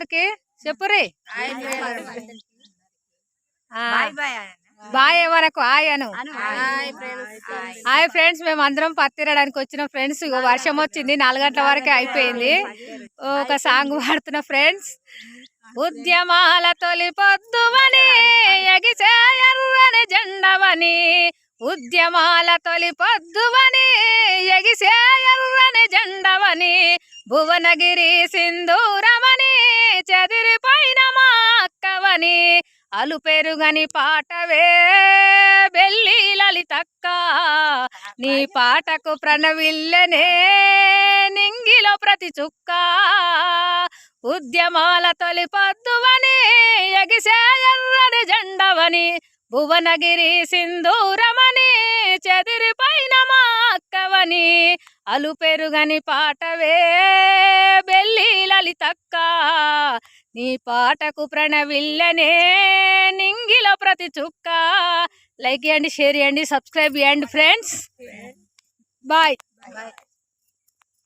అందరికి చెప్పురి bye bye bye వరకు ఆయను హాయ్. ఫ్రెండ్స్. హాయ్ ఫ్రెండ్స్ మేము అందరం పత్తిరడానికి వచ్చిన ఫ్రెండ్స్. వర్షం వచ్చింది నాలుగు గంటల వరకే అయిపోయింది. ఒక సాంగ్ పాడుతున్న ఫ్రెండ్స్. ఉద్యమాల తొలి పొద్దువని ఎగిసే ఎర్రని జెండవని ఉద్యమాల తొలి పొద్దువని ఎగిసే ఎర్రని జెండవని భువనగిరి సింధూరమని అలు పెరుగని పాటవే బెల్లి లలితక్క. నీ పాటకు ప్రణవిల్లనే నింగిలో ప్రతి చుక్క. ఉద్యమాల తొలి పొద్దువని ఎగిసే ఎర్రని జెండవని భువనగిరి సింధూరమని చెదిరిపోయిన మా అక్కవని. అలు పెరుగని పాటవే నీ పాటకు ప్రణవిల్లనే నింగిలో ప్రతి చుక్క. లైక్ చేయండి షేర్ చేయండి సబ్స్క్రైబ్ చేయండి ఫ్రెండ్స్. బాయ్. బాయ్